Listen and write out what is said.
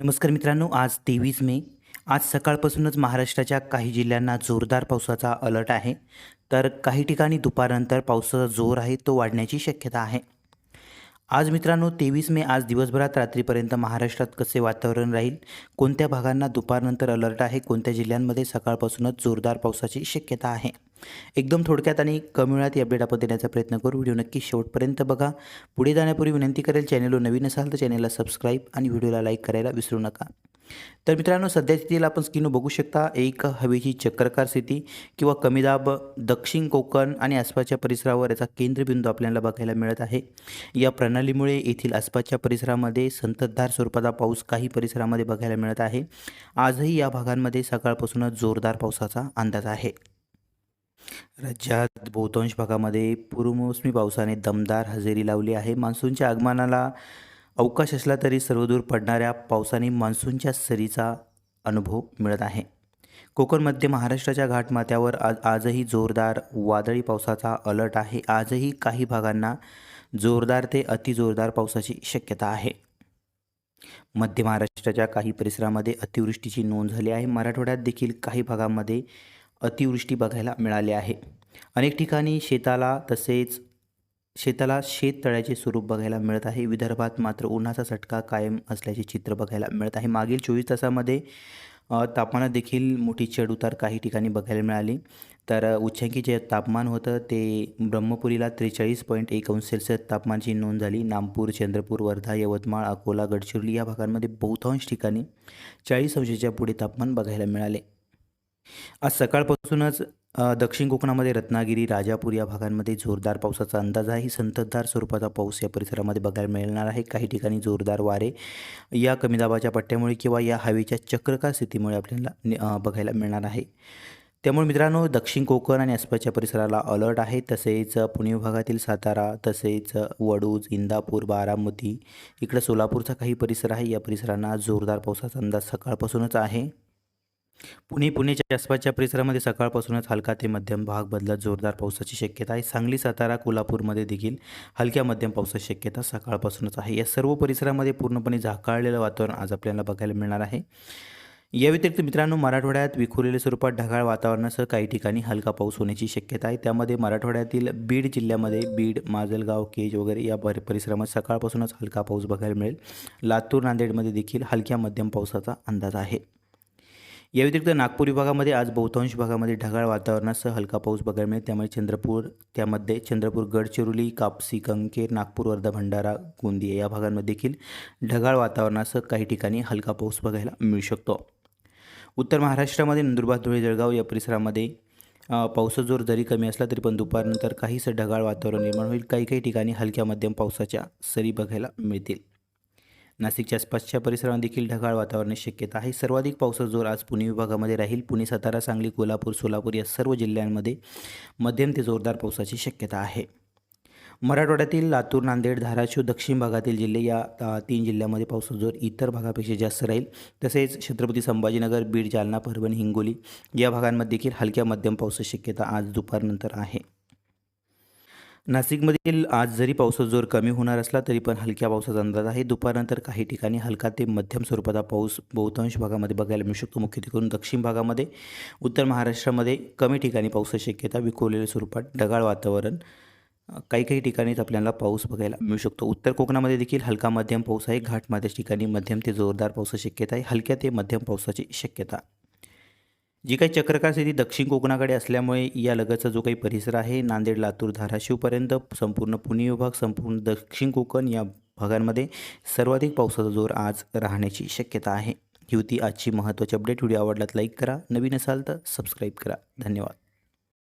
नमस्कार मित्रांनो आज तेवीस मे. आज सकाळपासूनच महाराष्ट्राच्या काही जिल्ह्यांना जोरदार पावसाचा अलर्ट आहे. तर काही ठिकाणी दुपारनंतर पावसाचा जोर आहे तो वाढण्याची शक्यता आहे. आज मित्रांनो तेवीस मे आज दिवसभरात रात्रीपर्यंत महाराष्ट्रात कसे वातावरण राहील? कोणत्या भागांना दुपारनंतर अलर्ट आहे? कोणत्या जिल्ह्यांमध्ये सकाळपासूनच जोरदार पावसाची शक्यता आहे? एकदम थोडक्यात आणि कमी वेळात ही अपडेट आपण देण्याचा प्रयत्न करू. व्हिडिओ नक्की शेवटपर्यंत बघा. पुढे जाण्यापूर्वी विनंती करेल चॅनलवर नवीन असाल तर चॅनलला सबस्क्राईब आणि व्हिडिओला लाईक करायला विसरू नका. तर मित्रांनो सध्या स्थितीला आपण स्क्रीनवर बघू शकता. एक हवेची चक्रकार स्थिती किंवा कमी दाब दक्षिण कोकण आणि आसपासच्या परिसरावर याचा केंद्रबिंदू आपल्याला बघायला मिळत आहे. या प्रणालीमुळे येथील आसपासच्या परिसरामध्ये संततधार स्वरूपाचा पाऊस काही परिसरामध्ये बघायला मिळत आहे. आजही या भागांमध्ये सकाळपासूनच जोरदार पावसाचा अंदाज आहे. राज्यात बहुतांश भागामध्ये पूर्वमोसमी पावसाने दमदार हजेरी लावली आहे. मान्सूनच्या आगमनाला अवकाश असला तरी सर्वदूर पडणाऱ्या पावसाने मान्सूनच्या सरीचा अनुभव मिळत आहे. कोकण मध्य महाराष्ट्राच्या घाटमाथ्यावर आज आजही जोरदार वादळी पावसाचा अलर्ट आहे. आजही काही भागांना जोरदार ते अतिजोरदार पावसाची शक्यता आहे. मध्य महाराष्ट्राच्या काही परिसरामध्ये अतिवृष्टीची नोंद झाली आहे. मराठवाड्यात देखील काही भागांमध्ये अतिवृष्टी बघायला मिळाली आहे. अनेक ठिकाणी शेताला तसेच शेताला शेततळ्याचे स्वरूप बघायला मिळत आहे. विदर्भात मात्र उन्हाचा सटका कायम असल्याचे चित्र बघायला मिळत आहे. मागील चोवीस तासामध्ये तापमानात देखील मोठी चढउतार काही ठिकाणी बघायला मिळाली. तर उच्चांकी जे तापमान होतं ते ब्रह्मपुरीला त्रेचाळीस पॉईंट एक अंश सेल्सिअस तापमानाची नोंद झाली. नागपूर चंद्रपूर वर्धा यवतमाळ अकोला गडचिरोली या भागांमध्ये बहुतांश ठिकाणी चाळीस अंशाच्या पुढे तापमान बघायला मिळाले. आज सकाळपासूनच दक्षिण कोकणामध्ये रत्नागिरी राजापूर या भागांमध्ये जोरदार पावसाचा अंदाज आहे. संततधार स्वरूपाचा पाऊस या परिसरामध्ये बघायला मिळणार आहे. काही ठिकाणी जोरदार वारे या कमी दाबाच्या पट्ट्यामुळे किंवा या हवेच्या चक्रकार स्थितीमुळे आपल्याला बघायला मिळणार आहे. त्यामुळे मित्रांनो दक्षिण कोकण आणि आसपासच्या परिसराला अलर्ट आहे. तसेच पुणे विभागातील सातारा तसेच वडूज इंदापूर बारामती इकडं सोलापूरचा काही परिसर आहे. या परिसरांना जोरदार पावसाचा अंदाज सकाळपासूनच आहे. पुणे पुणेच्या आसपासच्या परिसरामध्ये सकाळपासूनच हलका ते मध्यम भाग बदलत जोरदार पावसाची शक्यता आहे. सांगली सातारा कोल्हापूरमध्ये देखील हलक्या मध्यम पावसाची शक्यता सकाळपासूनच आहे. या सर्व परिसरामध्ये पूर्णपणे झाकाळलेलं वातावरण आज आपल्याला बघायला मिळणार आहे. या व्यतिरिक्त मित्रांनो मराठवाड्यात विखुरलेल्या स्वरूपात ढगाळ वातावरणासह काही ठिकाणी हलका पाऊस होण्याची शक्यता आहे. त्यामध्ये मराठवाड्यातील बीड जिल्ह्यामध्ये बीड माजलगाव केज वगैरे या परिसरामध्ये सकाळपासूनच हलका पाऊस बघायला मिळेल. लातूर नांदेडमध्ये देखील हलक्या मध्यम पावसाचा अंदाज आहे. या व्यतिरिक्त नागपूर विभागामध्ये आज बहुतांश भागामध्ये ढगाळ वातावरणासह हलका पाऊस बघायला मिळेल. त्यामुळे चंद्रपूर त्यामध्ये चंद्रपूर गडचिरोली कापसी कंकेर नागपूर वर्धा भंडारा गोंदिया या भागांमध्ये देखील ढगाळ वातावरणासह काही ठिकाणी हलका पाऊस बघायला मिळू शकतो. उत्तर महाराष्ट्रामध्ये नंदुरबार धुळे जळगाव या परिसरामध्ये पावसाचा जोर जरी कमी असला तरी पण दुपारनंतर काहीसं ढगाळ वातावरण निर्माण होईल. काही काही ठिकाणी हलक्या मध्यम पावसाच्या सरी बघायला मिळतील. नाशिकच्या आसपासच्या परिसरात देखील ढगाळ वातावरणाची शक्यता आहे. सर्वाधिक पावसाचा जोर आज पुणे विभागामध्ये राहील. पुणे सातारा सांगली कोल्हापूर सोलापूर या सर्व जिल्ह्यांमध्ये मध्यम ते जोरदार पावसाची शक्यता आहे. मराठवाड्यातील लातूर नांदेड धाराशिव दक्षिण भागातील जिल्हे या तीन जिल्ह्यामध्ये पावसाचा जोर इतर भागापेक्षा जास्त राहील. तसेच छत्रपती संभाजीनगर बीड जालना परभणी हिंगोली या भागांमध्ये देखील हलक्या मध्यम पावसाची शक्यता आज दुपारनंतर आहे. नाशिकमधील आज जरी पावसाचा जोर कमी होणार असला तरी पण हलक्या पावसाचा अंदाज आहे. दुपारनंतर काही ठिकाणी हलका ते मध्यम स्वरूपाचा पाऊस बहुतांश भागामध्ये बघायला मिळू शकतो. मुख्यत्वे करून दक्षिण भागामध्ये उत्तर महाराष्ट्रामध्ये कमी ठिकाणी पावसाची शक्यता विखुरलेल्या स्वरूपात ढगाळ वातावरण काही काही ठिकाणीच आपल्याला पाऊस बघायला मिळू शकतो. उत्तर कोकणामध्ये देखील हलका मध्यम पाऊस आहे. घाटमाथ्याच्या ठिकाणी मध्यम ते जोरदार पावसाची शक्यता आहे. हलक्या ते मध्यम पावसाची शक्यता. जी काही चक्रकार स्थिती दक्षिण कोकणाकडे असल्यामुळे या लगतचा जो काही परिसर आहे नांदेड लातूर धाराशिवपर्यंत संपूर्ण पुणे विभाग संपूर्ण दक्षिण कोकण या भागांमध्ये सर्वाधिक पावसाचा जोर आज राहण्याची शक्यता आहे. ही होती आजची महत्त्वाची अपडेट व्हिडिओ आवडलात लाईक करा. नवीन असाल तर सबस्क्राईब करा. धन्यवाद.